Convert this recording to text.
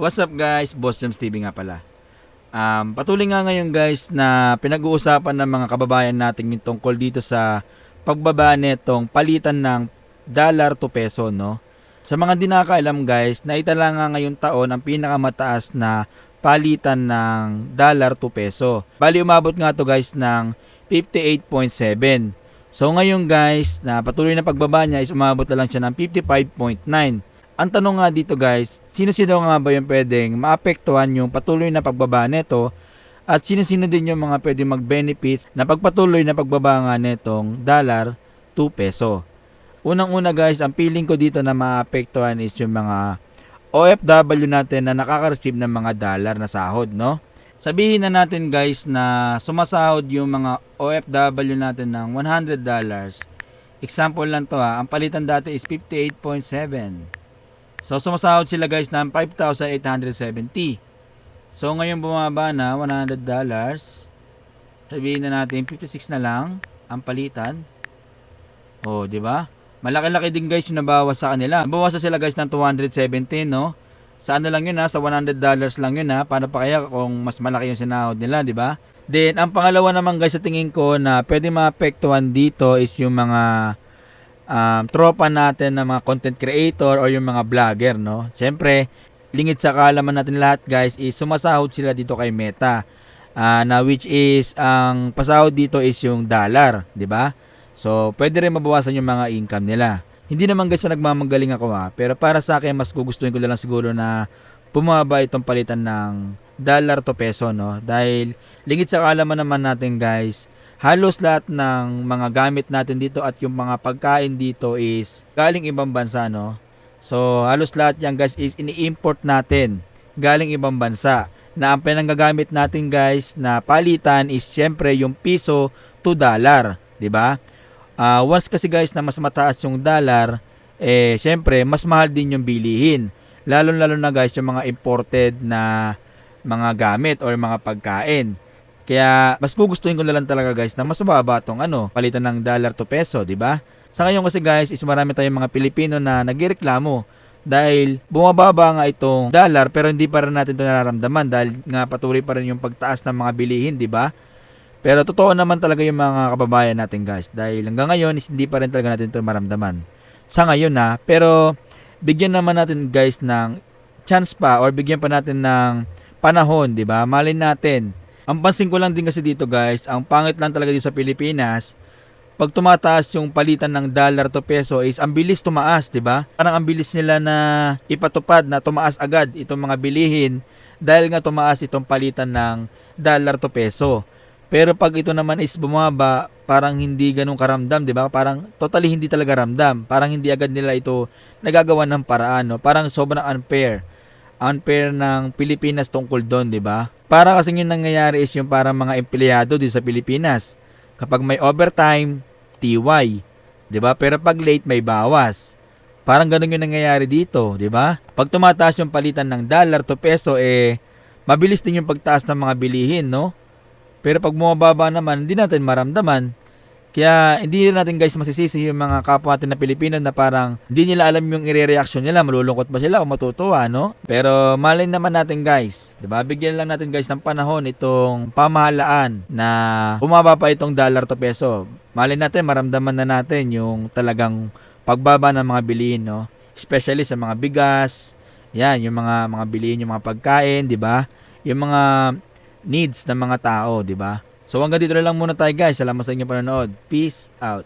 What's up guys? Boss James TV nga pala. Um, patuloy nga ngayon guys na pinag-uusapan ng mga kababayan natin yung tungkol dito sa pagbaba nitong palitan ng dollar to peso no. Sa mga di nakakaalam guys, naitala nga ngayong taon ang pinakamataas na palitan ng dollar to peso. Bali umabot nga to guys ng 58.7. So ngayon guys, na patuloy na pagbaba niya is umabot na lang siya ng 55.9. Ang tanong nga dito guys, sino-sino nga ba yung pwedeng maapektuhan yung patuloy na pagbaba nito at sino-sino din yung mga pwedeng mag-benefits na pagpatuloy na pagbaba nga netong dollar to peso. Unang-una guys, ang feeling ko dito na maapektuhan is yung mga OFW natin na nakaka-receive ng mga dollar na sahod, no? Sabihin na natin guys na sumasahod yung mga OFW natin ng $100. Example lang to ha, ang palitan dati is 58.7. So sumasahod sila guys ng 5,870. So ngayon bumaba na $100. Sabihin na natin 56 na lang ang palitan. Oh, di ba? Malaki-laki din guys yung nabawas sa kanila. Nabawasan sila guys ng 217, no? Sa ano lang yun ha, sa $100 lang yun ha. Paano pa kaya kung mas malaki yung sinahod nila, di ba? Then, ang pangalawa naman guys sa tingin ko na pwede maapektuhan dito is yung mga um, tropa natin na mga content creator or yung mga vlogger, no? Siyempre, lingid sa kaalaman natin lahat guys is sumasahod sila dito kay Meta. Ah, na which is ang pasahod dito is yung dollar, 'di ba? So, pwede rin mabawasan yung mga income nila. Hindi naman guys na nagmamagaling ako ha, pero para sa akin mas gugustuhin ko na lang siguro na bumaba itong palitan ng dollar to peso no dahil lingid sa kaalaman naman natin guys halos lahat ng mga gamit natin dito at yung mga pagkain dito is galing ibang bansa no? So halos lahat yan guys is ini-import natin galing ibang bansa. Na ang pinanggagamit natin guys na palitan is syempre yung piso to dollar di ba? Ah, once kasi guys na mas mataas yung dollar eh syempre mas mahal din yung bilihin. Lalo lalo na guys yung mga imported na mga gamit or mga pagkain kaya mas gugustuhin ko na lang talaga guys na mas mababa tong ano, palitan ng dollar to peso, di ba? Sa ngayon kasi guys, is marami tayong mga Pilipino na nagreklamo dahil bumababa nga itong dollar pero hindi pa rin natin ito nararamdaman dahil nga patuloy pa rin yung pagtaas ng mga bilihin, di ba? Pero totoo naman talaga yung mga kababayan natin guys dahil hanggang ngayon is hindi pa rin talaga natin ito maramdaman. Sa ngayon na, pero bigyan naman natin guys ng chance pa or bigyan pa natin ng panahon, di ba? Malin natin. Ang pansin ko lang din kasi dito guys, ang pangit lang talaga dito sa Pilipinas, pag tumataas yung palitan ng dollar to peso is ang bilis tumaas, 'di ba? Parang ang bilis nila na ipatupad na tumaas agad itong mga bilihin dahil nga tumaas itong palitan ng dollar to peso. Pero pag ito naman is bumaba, parang hindi ganun karamdam, 'di ba? Parang totally hindi talaga ramdam. Parang hindi agad nila ito nagagawa ng paraan, no? Parang sobrang unfair. Unfair ng Pilipinas tungkol doon, 'di ba? Para kasi yung nangyayari is yung parang mga empleyado dito sa Pilipinas. Kapag may overtime, TY, 'di ba? Pero pag late may bawas. Parang ganun yung nangyayari dito, 'di ba? Pag tumataas yung palitan ng dollar to peso eh mabilis din yung pagtaas ng mga bilihin, no? Pero pag bumababa naman, hindi natin maramdaman. Kaya hindi natin guys masisisi yung mga kapwa natin na Pilipino na parang hindi nila alam yung ire-reaction nila, malulungkot ba sila o matutuwa, no? Pero malay naman natin guys, 'di ba? Bigyan lang natin guys ng panahon itong pamahalaan na bumaba pa itong dollar to peso. Malay natin maramdaman na natin yung talagang pagbaba ng mga bilihin, no? Especially sa mga bigas, yan, yung mga mga bilihin, yung mga pagkain, 'di ba? Yung mga needs ng mga tao, 'di ba? So hanggang dito na lang muna tayo guys. Salamat sa inyong panonood. Peace out.